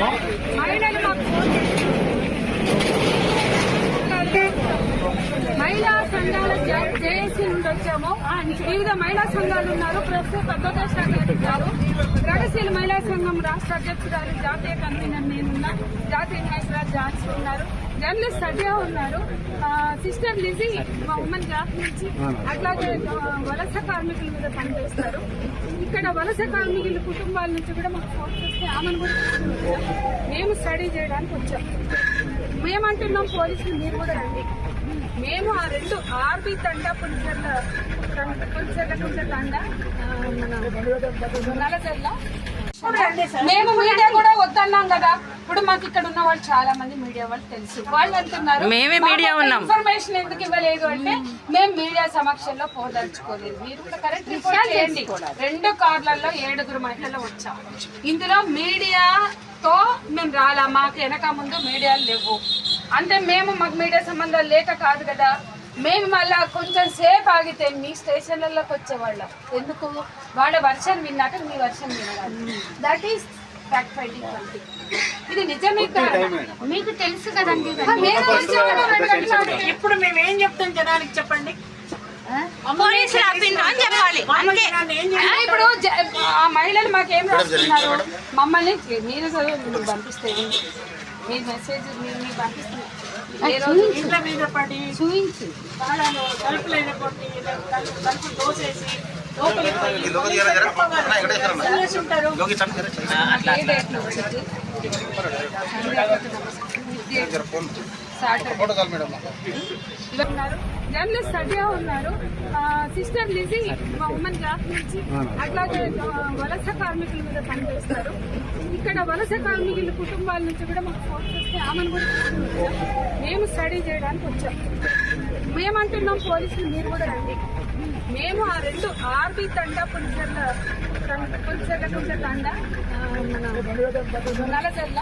Thank you. తెచ్చాము వచ్చాము వివిధ మహిళా సంఘాలు ఉన్నారు. ప్రస్తుతం పెద్దగా శాఖ ఉన్నారు. ప్రగతిశీల మహిళా సంఘం రాష్ట్ర అధ్యక్షురాలు జాతీయ కన్వీనర్ నేనున్నా. జాతీయ నాయకురాలు జాన్సీ ఉన్నారు. జర్నలిస్ట్ సడియా ఉన్నారు. సిస్టర్ లిజీ మా ఉమ్మన్ జాతి నుంచి అట్లాగే వలస కార్మికుల మీద పనిచేస్తారు. ఇక్కడ వలస కార్మికుల కుటుంబాల నుంచి కూడా మాకు ఫోన్ చేస్తే ఆమెను కూడా మేము స్టడీ చేయడానికి వచ్చాం. మేమంటున్నాం పోలీసులు మీరు కూడా రండి. మేము ఆ రెండు ఆర్బీ తండ పులిచెర్ల పులిచెర్లకుంట తండ ఆ, మన నలజల్ల మేము మీడియా కూడా వద్దన్నాం కదా. ఇప్పుడు మాకు ఇక్కడ ఉన్న వాళ్ళు చాలా మంది మీడియా వాళ్ళు తెలుసు. వాళ్ళు అంటున్నారు మేమే మీడియా ఉన్నాం. ఇన్ఫర్మేషన్ ఎందుకు ఇవ్వలేదు అంటే మేము మీడియా సమక్షంలో పోదలుచుకోలేదు మీరు కూడా కరెక్ట్ రిపోర్ట్ చేయండి. రెండు కార్లలో ఏడుగురు మహిళలు వచ్చాం. ఇందులో మీడియాతో మేము రాలా? మాకు వెనక ముందు మీడియాలు లేవు. అంటే మేము మాకు మీడియా సంబంధాలు లేక కాదు కదా. మేము మళ్ళా కొంచెం సేపు ఆగితే మీ స్టేషన్లలోకి వచ్చేవాళ్ళం. ఎందుకు? వాళ్ళ వర్షన్ విన్నాక మీ వర్షన్ వినగాలి దట్ ఈస్ ఫ్యాక్ట్ ఫైటింగ్ ఇది నిజమే కాదు? మీకు తెలుసు కదండి. ఇప్పుడు మేము ఏం చెప్తాం జనానికి చెప్పండి? పోలీసులు ఆపిండ్రు అని చెప్పాలి. ఇప్పుడు ఆ మహిళలు మాకేం రాస్తున్నారు? మమ్మల్ని మీరు చదువు పంపిస్తే మీ మెసేజ్ మీరు మీకు పంపిస్తున్నారు. ఇంట్లో మీద పడి తలుపు తలుపు దోసేసి లోపలికి పోయి వెళ్ళేసి ఉంటారు. ఉన్నారు. జర్నలిస్ట్ సడియా ఉన్నారు సిస్టర్ లిజీ మా ఉమ్మన్ జాతి నుంచి అట్లాగే వలస కార్మికుల మీద పనిచేస్తారు ఇక్కడ వలస కార్మికుల కుటుంబాల నుంచి కూడా మాకు ఫోన్ చేస్తే ఆమెను కూడా మేము స్టడీ చేయడానికి వచ్చాం మేమంటున్నాం పోలీసులు మీరు కూడా రండి మేము ఆ రెండు ఆర్బి తండ పులిచెర్ల పులిచెర్లకుంట తండ ఆ, మన నలజల్ల